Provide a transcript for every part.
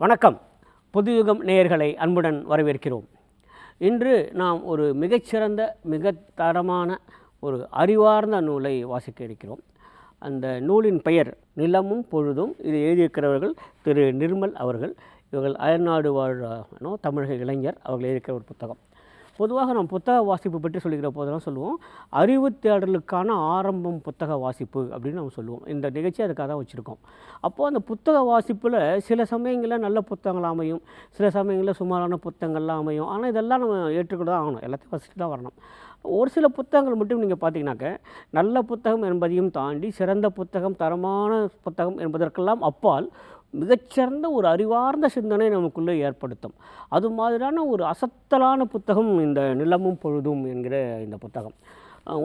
வணக்கம். புதுயுகம் நேயர்களை அன்புடன் வரவேற்கிறோம். இன்று நாம் ஒரு மிகச்சிறந்த மிக தரமான ஒரு அறிவார்ந்த நூலை வாசிக்க இருக்கிறோம். அந்த நூலின் பெயர் நிலமும் பொழுதும் இது எழுதியிருக்கிறவர்கள் திரு நிர்மல் அவர்கள். இவர்கள் அயல்நாடு வாழ் தமிழக இளைஞர். அவர்கள் எழுதியிருக்கிற ஒரு புத்தகம். பொதுவாக நம்ம புத்தக வாசிப்பு பற்றி சொல்லிக்கிற போதெல்லாம் சொல்லுவோம். அறிவு தேடலுக்கான ஆரம்பம் புத்தக வாசிப்பு அப்படின்னு நம்ம சொல்லுவோம். இந்த நிகழ்ச்சி அதுக்காக தான் வச்சுருக்கோம். அப்போது அந்த புத்தக வாசிப்பில் சில சமயங்களில் நல்ல புத்தகங்கள் அமையும். சில சமயங்களில் சுமாரான புத்தகங்கள்லாம் அமையும். ஆனால் இதெல்லாம் நம்ம ஏற்றுக்கொண்டு தான் ஆகணும். எல்லாத்தையும் ஃபஸ்ட்டு தான் வரணும். ஒரு சில புத்தகங்கள் மட்டும் நீங்கள் பார்த்தீங்கன்னாக்க நல்ல புத்தகம் என்பதையும் தாண்டி சிறந்த புத்தகம் தரமான புத்தகம் என்பதற்கெல்லாம் அப்பால் மிகச்சிறந்த ஒரு அறிவார்ந்த சிந்தனை நமக்குள்ளே ஏற்படுத்தும். அது மாதிரியான ஒரு அசத்தலான புத்தகம் இந்த நிலமும் பொழுதும் என்கிற இந்த புத்தகம்.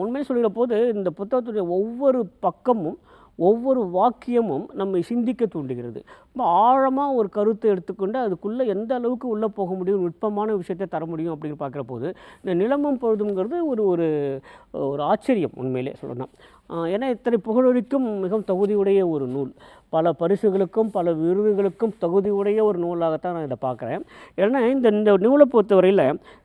உண்மையை சொல்கிற போது இந்த புத்தகத்துடைய ஒவ்வொரு பக்கமும் ஒவ்வொரு வாக்கியமும் நம்மை சிந்திக்க தூண்டுகிறது. ரொம்ப ஆழமாக ஒரு கருத்தை எடுத்துக்கொண்டு அதுக்குள்ளே எந்த அளவுக்கு உள்ளே போக முடியும் நுட்பமான விஷயத்தை தர முடியும் அப்படின்னு பார்க்குற போது இந்த நிலமும் பொழுதுங்கிறது ஒரு ஒரு ஒரு ஆச்சரியம் உண்மையிலே சொல்லணும் ஏன்னா இத்தனை புகழொலிக்கும் மிகவும் தகுதியுடைய ஒரு நூல். பல பரிசுகளுக்கும் பல விருதுகளுக்கும் தகுதியுடைய ஒரு நூலாகத்தான் நான் இதை பார்க்குறேன். ஏன்னா இந்த இந்த நூலை பொறுத்தவரையில்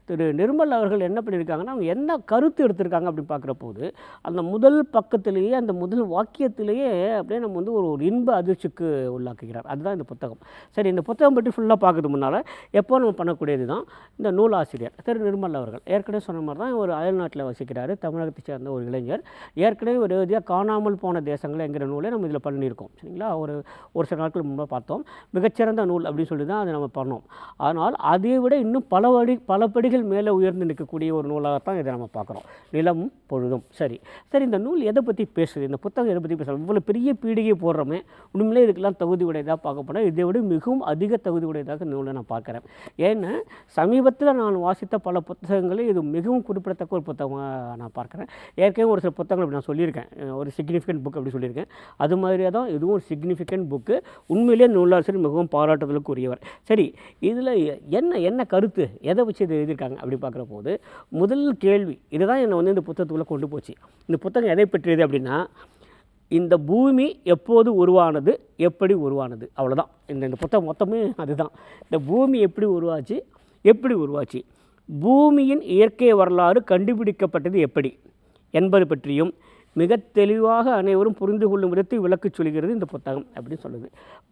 திரு நிர்மல் அவர்கள் என்ன பண்ணியிருக்காங்கன்னா அவங்க என்ன கருத்து எடுத்திருக்காங்க அப்படின்னு பார்க்குற போது அந்த முதல் பக்கத்திலேயே அந்த முதல் வாக்கியத்திலேயே அப்படியே நம்ம வந்து ஒரு ஒரு இன்ப அதிர்ச்சிக்கு உள்ளாக்குகிறார். அதுதான் இந்த புத்தகம். சரி இந்த புத்தகம் பற்றி ஃபுல்லாக பார்க்கறது முன்னால் எப்போ நம்ம பண்ணக்கூடியது தான் இந்த நூலாசிரியர் திரு நிர்மல் அவர்கள். ஏற்கனவே சொன்ன மாதிரி தான் ஒரு அயல்நாட்டில் வசிக்கிறார். தமிழகத்தை சேர்ந்த ஒரு இளைஞர். ஏற்கனவே ஒரு எழுதியாக காணாமல் போன தேசங்கள் என்கிற நூலை நம்ம இதில் பண்ணியிருக்கோம். சரிங்களா? ஒரு ஒரு சில நாட்கள் முன்பாக பார்த்தோம். மிகச்சிறந்த நூல் அப்படின்னு சொல்லி தான் அதை நம்ம பண்ணோம். ஆனால் அதை விட இன்னும் பல வடி பல படிகள் மேலே உயர்ந்து நிற்கக்கூடிய ஒரு நூலாகத்தான் இதை நம்ம பார்க்குறோம். நிலமும் பொழுதும். சரி. சரி இந்த நூல் எதை பற்றி பேசுது? இந்த புத்தகம் எதை பற்றி பேசுகிறோம் இவ்வளோ பெரிய பீடிகை போடுறோமே. உண்மையிலே இதுக்கெல்லாம் தகுதி உடையதாக பார்க்க போனால் இதை விட மிகவும் அதிக தகுதி உடையதாக இந்த நூலை நான் பார்க்குறேன். ஏன்னா சமீபத்தில் நான் வாசித்த பல புத்தகங்களில் இது மிகவும் குறிப்பிடத்தக்க ஒரு புத்தகமாக நான் பார்க்குறேன். ஏற்கனவே ஒரு சில புத்தகங்கள் நான் சொல்லியிருக்கேன். சொல்லியிருக்கேன். ஒரு சிக்னிஃபிகண்ட் புக் அப்படி சொல்லியிருக்கேன். அது மாதிரியே தான் இதுவும் ஒரு சிக்னிஃபிகண்ட் புக்கு உண்மையிலேயே நூலாசிரியர் மிகவும் பாராட்டுதலுக்கு உரியவர் சரி இதில் என்ன என்ன கருத்து? எதை வச்சு இது எழுதியிருக்காங்க? அப்படி பார்க்குற போது முதல் கேள்வி இதுதான் என்னை வந்து இந்த புத்தகத்துக்குள்ளே கொண்டு போச்சு. இந்த புத்தகம் எதை பற்றியது அப்படின்னா இந்த பூமி எப்போது உருவானது எப்படி உருவானது? அவ்வளோதான் இந்த இந்த புத்தகம் மொத்தமே அதுதான். இந்த பூமி எப்படி உருவாச்சு எப்படி உருவாச்சு? பூமியின் இயற்கை வரலாறு கண்டுபிடிக்கப்பட்டது எப்படி? என்பது பற்றியும் மிக தெளிவாக அனைவரும் புரிந்து கொள்ளும் விதத்தை விளக்கு சொல்கிறது இந்த புத்தகம் அப்படின்னு சொல்லுது.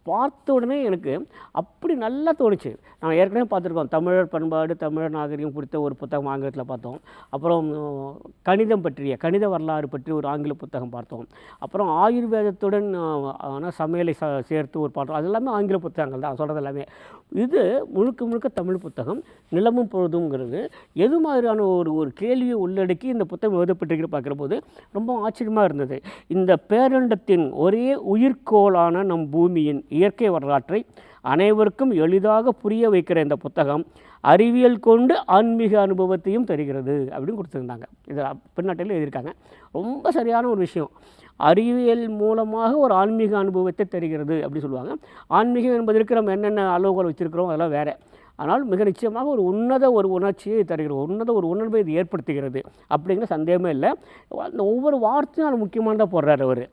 பார்த்த உடனே எனக்கு அப்படி நல்லா தோணுச்சு. நான் ஏற்கனவே பார்த்துருக்கோம். தமிழர் பண்பாடு தமிழர் நாகரிகம் குறித்த ஒரு புத்தகம் ஆங்கிலத்தில் பார்த்தோம். அப்புறம் கணிதம் பற்றிய கணித வரலாறு பற்றி ஒரு ஆங்கில புத்தகம் பார்த்தோம். அப்புறம் ஆயுர்வேதத்துடன் ஆனால் சமையலை ச சேர்த்து ஒரு பாடம் அது எல்லாமே ஆங்கில புத்தகங்கள் தான். சொல்கிறது எல்லாமே. இது முழுக்க முழுக்க தமிழ் புத்தகம். நிலமும் பொழுதுங்கிறது எது மாதிரியான ஒரு ஒரு கேள்வியை உள்ளடக்கி இந்த புத்தகம் எழுதப்பட்டிருக்கிற பார்க்குற போது ரொம்ப ஆச்சரியமாக இருந்தது. இந்த பேரண்டத்தின் ஒரே உயிர்கோளான நம் பூமியின் இயற்கை வரலாற்றை அனைவருக்கும் எளிதாக புரிய வைக்கிற இந்த புத்தகம் அறிவியல் கொண்டு ஆன்மீக அனுபவத்தையும் தருகிறது அப்படின்னு கொடுத்துருந்தாங்க. இதில் பின்னாட்டில் எழுதியிருக்காங்க. ரொம்ப சரியான ஒரு விஷயம். அறிவியல் மூலமாக ஒரு ஆன்மீக அனுபவத்தை தருகிறது அப்படின்னு சொல்லுவாங்க. ஆன்மீகம் என்பதற்கு நம்ம என்னென்ன அளவுகள் வச்சுருக்கிறோம் அதெல்லாம் வேறு. ஆனால் மிக நிச்சயமாக ஒரு உன்னத ஒரு உணர்ச்சியை தருகிறது உன்னத ஒரு உணர்வை இது ஏற்படுத்துகிறது அப்படிங்கிற சந்தேகமே இல்லை. அந்த ஒவ்வொரு வார்த்தையும் அது முக்கியமானதாக போடுறாரு அவர்.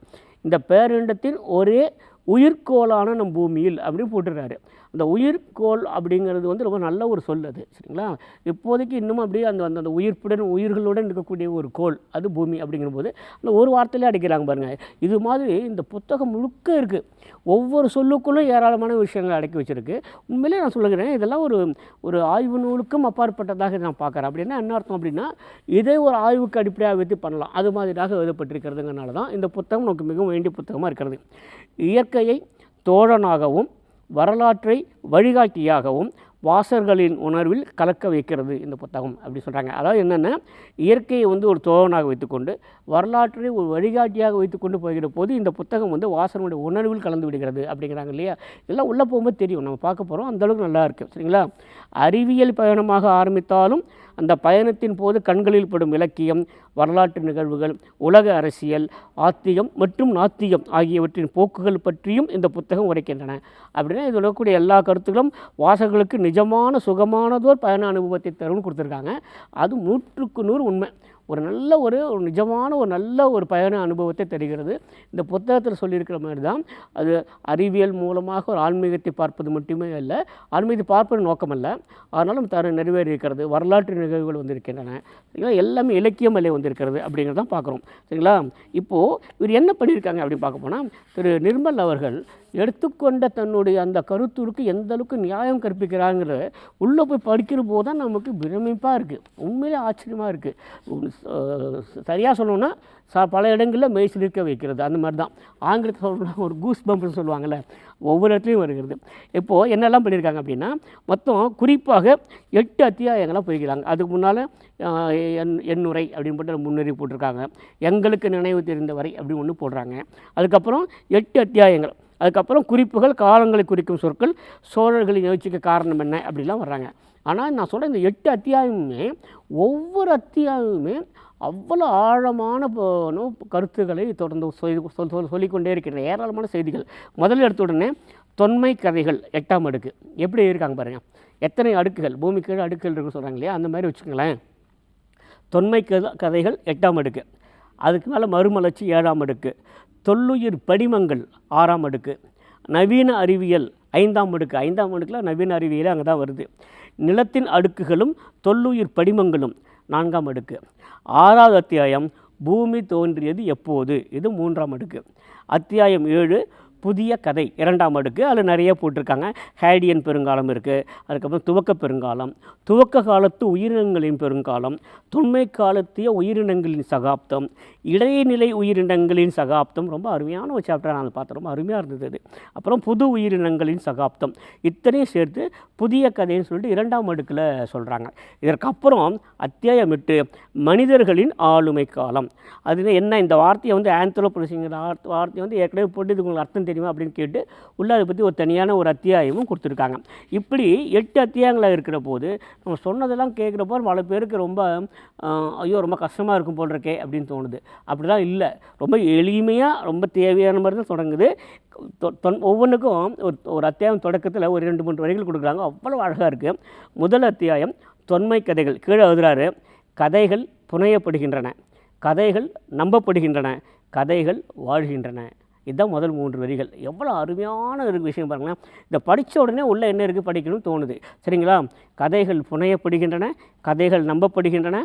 இந்த பேரண்டத்தின் ஒரே உயிர்க்கோளான நம் பூமியில் அப்படின்னு போட்டுறாரு அந்த உயிர்கோள் அப்படிங்கிறது வந்து ரொம்ப நல்ல ஒரு சொல் அது சரிங்களா? இப்போதைக்கு இன்னும் அப்படியே அந்த அந்த அந்த உயிர்ப்புடன் உயிர்களுடன் இருக்கக்கூடிய ஒரு கோள் அது பூமி அப்படிங்கும்போது அந்த ஒரு வார்த்தையிலே அடிக்கிறாங்க பாருங்கள் இது மாதிரி இந்த புத்தகம் முழுக்க இருக்குது ஒவ்வொரு சொல்லுக்குள்ளும் ஏராளமான விஷயங்கள் அடக்கி வச்சுருக்கு. உண்மையிலே நான் சொல்லுகிறேன் இதெல்லாம் ஒரு ஒரு ஆய்வு நூலுக்கும் அப்பாற்பட்டதாக நான் பார்க்குறேன். அப்படின்னா என்ன அர்த்தம் அப்படின்னா இதே ஒரு ஆய்வுக்கு அடிப்படையாக வைத்து பண்ணலாம். அது மாதிரியாக எழுதப்பட்டிருக்கிறதுங்கிறனால தான் இந்த புத்தகம் நமக்கு மிகவும் வேண்டிய புத்தகமாக இருக்கிறது. இயற்கையை தோழனாகவும் வரலாற்றை வழிகாட்டியாகவும் வாசகர்களின் உணர்வில் கலக்க வைக்கிறது இந்த புத்தகம் அப்படி சொல்கிறாங்க அதாவது என்னென்னா இயற்கையை வந்து ஒரு தோழனாக வைத்துக்கொண்டு வரலாற்றை ஒரு வழிகாட்டியாக வைத்துக்கொண்டு போகிற போது இந்த புத்தகம் வந்து வாசகனுடைய உணர்வில் கலந்து விடுகிறது அப்படிங்கிறாங்க இல்லையா? இதெல்லாம் உள்ளே போகும்போது தெரியும். நம்ம பார்க்க போகிறோம் அந்தளவுக்கு நல்லா இருக்குது சரிங்களா? அறிவியல் பயணமாக ஆரம்பித்தாலும் அந்த பயணத்தின் போது கண்களில் படும் இலக்கியம் வரலாற்று நிகழ்வுகள் உலக அரசியல் ஆத்தியம் மற்றும் நாத்தியம் ஆகியவற்றின் போக்குகள் பற்றியும் இந்த புத்தகம் உரைக்கின்றன. அப்படின்னா இதில் இருக்கக்கூடிய எல்லா கருத்துக்களும் வாசகர்களுக்கு நிஜமான சுகமானதோர் பயண அனுபவத்தை தரும்னு கொடுத்துருக்காங்க. அது நூற்றுக்கு நூறு உண்மை. ஒரு நல்ல ஒரு நிஜமான ஒரு நல்ல ஒரு பயண அனுபவத்தை தருகிறது. இந்த புத்தகத்தில் சொல்லியிருக்கிற மாதிரி தான் அது அறிவியல் மூலமாக ஒரு ஆன்மீகத்தை பார்ப்பது மட்டுமே அல்ல ஆன்மீகத்தை பார்ப்பது நோக்கமல்ல. ஆனாலும் தர நிறைவேறியிருக்கிறது வரலாற்று நிகழ்வுகள் வந்திருக்கின்றன. சரிங்களா? எல்லாமே இலக்கியம் அல்ல வந்திருக்கிறது அப்படிங்கிறதான் பார்க்குறோம். சரிங்களா? இப்போது இவர் என்ன பண்ணியிருக்காங்க அப்படின்னு பார்க்க போனால் திரு நிர்மல் அவர்கள் எடுத்துக்கொண்ட தன்னுடைய அந்த கருத்துருக்கு எந்த அளவுக்கு நியாயம் கற்பிக்கிறாங்கிற உள்ளே போய் படிக்கிற போது தான் நமக்கு பிரமிப்பாக இருக்குது உண்மையிலே ஆச்சரியமாக இருக்குது சரியாக சொல்லணும்னா ச பல இடங்களில் மெய்சிலிருக்க வைக்கிறது. அந்த மாதிரி தான். ஆங்கிலத்தில் சொல்லணும்னா ஒரு கூஸ் பம்ப்னு சொல்லுவாங்கள்ல ஒவ்வொரு இடத்துலையும் வருகிறது. இப்போது என்னெல்லாம் பண்ணியிருக்காங்க அப்படின்னா மொத்தம் குறிப்பாக எட்டு அத்தியாயங்களாக போய்க்கிறாங்க. அதுக்கு முன்னால் என் எண்ணுரை அப்படின்னு போட்டு முன்னுரை போட்டிருக்காங்க. எங்களுக்கு நினைவு தெரிந்த வரை அப்படின்னு ஒன்று போடுறாங்க. அதுக்கப்புறம் எட்டு அத்தியாயங்கள். அதுக்கப்புறம் குறிப்புகள் காலங்களை குறிக்கும் சொற்கள் சோழர்களை எழுச்சிக்கு காரணம் என்ன அப்படிலாம் வர்றாங்க. ஆனால் நான் சொல்கிறேன் இந்த எட்டு அத்தியாயமுமே ஒவ்வொரு அத்தியாயமுமே அவ்வளோ ஆழமான கருத்துக்களை தொடர்ந்து சொல்லி சொல் சொல் சொல்லிக்கொண்டே இருக்கிற ஏராளமான செய்திகள். முதல்ல எடுத்த உடனே தொன்மை கதைகள் எட்டாம் அடுக்கு. எப்படி இருக்காங்க பாருங்கள் எத்தனை அடுக்குகள்? பூமி கீழே அடுக்குகள் இருக்குன்னு சொல்கிறாங்க இல்லையா? அந்த மாதிரி வச்சுக்கோங்களேன். தொன்மை கதைகள் எட்டாம் அடுக்கு. அதுக்கு மேலே மறுமலர்ச்சி ஏழாம் அடுக்கு. தொல்லுயிர் படிமங்கள் ஆறாம் அடுக்கு. நவீன அறிவியல் ஐந்தாம் அடுக்கு. ஐந்தாம் அடுக்கில் நவீன அறிவியல் அங்கே தான் வருது. நிலத்தின் அடுக்குகளும் தொல்லுயிர் படிமங்களும் நான்காம் அடுக்கு. ஆறாவது அத்தியாயம் பூமி தோன்றியது எப்போது? இது மூன்றாம் அடுக்கு. அத்தியாயம் ஏழு புதிய கதை இரண்டாம் அடுக்கு அதில் நிறைய போட்டிருக்காங்க. ஹேடியன் பெருங்காலம் இருக்குது அதுக்கப்புறம் துவக்க பெருங்காலம் துவக்க காலத்து உயிரினங்களின் பெருங்காலம் தொன்மை காலத்திய உயிரினங்களின் சகாப்தம் இடைநிலை உயிரினங்களின் சகாப்தம். ரொம்ப அருமையான ஒரு சாப்டர் நான் பார்த்தேன். ரொம்ப அருமையாக இருந்தது அது. அப்புறம் புது உயிரினங்களின் சகாப்தம். இத்தனையும் சேர்த்து புதிய கதைன்னு சொல்லிட்டு இரண்டாம் அடுக்கில் சொல்கிறாங்க இதற்கப்புறம் அத்தியாயம் எட்டு மனிதர்களின் ஆளுமை காலம். அது என்ன இந்த வார்த்தையை வந்து ஆந்த்ரோபொலிசிங்கிற வார்த்தையை வந்து ஏற்கனவே போட்டு இது உங்களுக்கு அர்த்தம் தெரியுமா அப்படின்னு கேட்டு உள்ளே அதை பற்றி ஒரு தனியான ஒரு அத்தியாயமும் கொடுத்துருக்காங்க. இப்படி எட்டு அத்தியாயங்களாக இருக்கிற போது நம்ம சொன்னதெல்லாம் கேட்குறப்போ பல பேருக்கு ரொம்ப ஐயோ ரொம்ப கஷ்டமாக இருக்கும் போல் இருக்கே அப்படின்னு தோணுது. அப்படிலாம் இல்லை. ரொம்ப எளிமையாக ரொம்ப தேவையான மாதிரி தான் தொடங்குது. தொன்- ஒவ்வொன்றுக்கும் ஒரு ஒரு அத்தியாயம் தொடக்கத்தில் ஒரு ரெண்டு மூன்று வரிகள் கொடுக்குறாங்க. அவ்வளோ அழகாக இருக்குது முதல் அத்தியாயம் தொன்மை கதைகள். கீழே எழுதுறாரு கதைகள் புனையப்படுகின்றன. கதைகள் நம்பப்படுகின்றன. கதைகள் வாழ்கின்றன. இதுதான் முதல் மூன்று வரிகள். எவ்வளோ அருமையான ஒரு விஷயம் பாருங்களேன். இதை படித்த உடனே உள்ளே என்ன இருக்குது படிக்கணும்னு தோணுது. சரிங்களா? கதைகள் புனையப்படுகின்றன கதைகள் நம்பப்படுகின்றன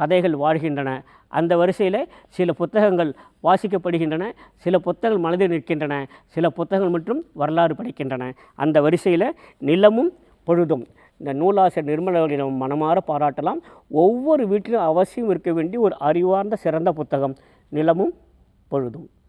கதைகள் வாழ்கின்றன. அந்த வரிசையில் சில புத்தகங்கள் வாசிக்கப்படுகின்றன சில புத்தகங்கள் மனதில் நிற்கின்றன சில புத்தகங்கள் மற்றும் வரலாறு படிக்கின்றன. அந்த வரிசையில் நிலமும் பொழுதும். இந்த நூலாசிரியர் நிர்மலவரை நம்ம மனமாற பாராட்டலாம். ஒவ்வொரு வீட்டிலும் அவசியம் இருக்க வேண்டிய ஒரு அறிவார்ந்த சிறந்த புத்தகம் நிலமும் பொழுதும்.